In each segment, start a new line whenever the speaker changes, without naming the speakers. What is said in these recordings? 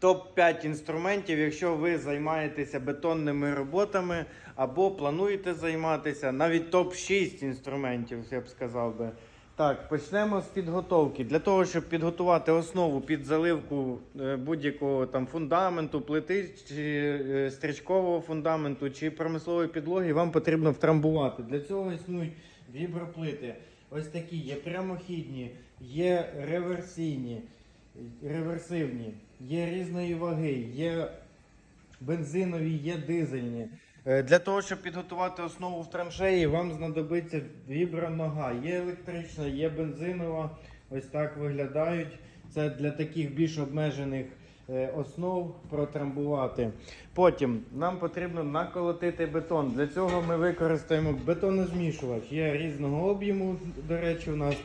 топ-5 інструментів, якщо ви займаєтеся бетонними роботами або плануєте займатися, навіть топ-6 інструментів, я б сказав би. Так, почнемо з підготовки. Для того, щоб підготувати основу під заливку е, будь-якого там фундаменту, плити чи е, стрічкового фундаменту чи промислової підлоги, вам потрібно втрамбувати. Для цього існують віброплити. Ось такі є прямохідні, є реверсійні, реверсивні, є різної ваги, є бензинові, є дизельні. Е, Для того, щоб підготувати основу в траншеї, вам знадобиться вібронога. Є електрична, є бензинова. Ось так виглядають. Це для таких більш обмежених е, основ протрамбувати. Потім нам потрібно наколотити бетон. Для цього ми використаємо бетонозмішувач. Є різного об'єму, до речі, у нас.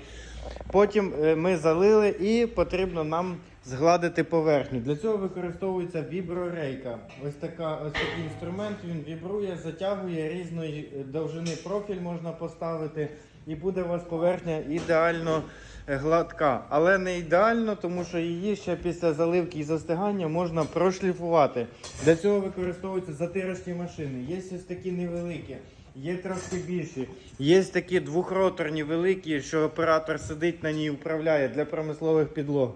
Потім е, ми залили і потрібно нам згладити поверхню. Для цього використовується віброрейка. Ось, така, ось такий інструмент, він вібрує, затягує різної е, довжини профіль можна поставити, і буде у вас поверхня ідеально е, гладка. Але не ідеально, тому що її ще після заливки і застигання можна прошліфувати. Для цього використовуються затирочні машини. Є ось такі невеликі. Є трошки більші. Є такі двохроторні великі, що оператор сидить на ній і управляє для промислових підлог.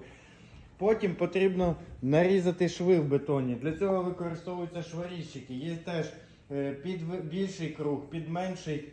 Потім потрібно нарізати шви в бетоні. Для цього використовуються шваріщики. Є теж е, під більший круг, під менший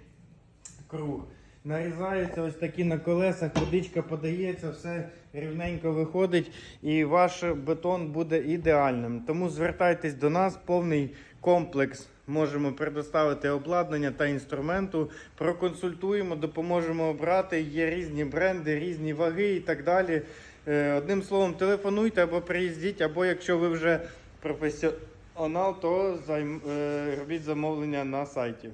круг. Нарізаються ось такі на колесах, водичка подається, все рівненько виходить, і ваш бетон буде ідеальним. Тому звертайтесь до нас, повний комплекс. Можемо предоставити обладнання та інструменту, проконсультуємо, допоможемо обрати. Є різні бренди, різні ваги і так далі. Е, Одним словом, телефонуйте або приїздіть, або якщо ви вже професіонал, то займ... е, робіть замовлення на сайті.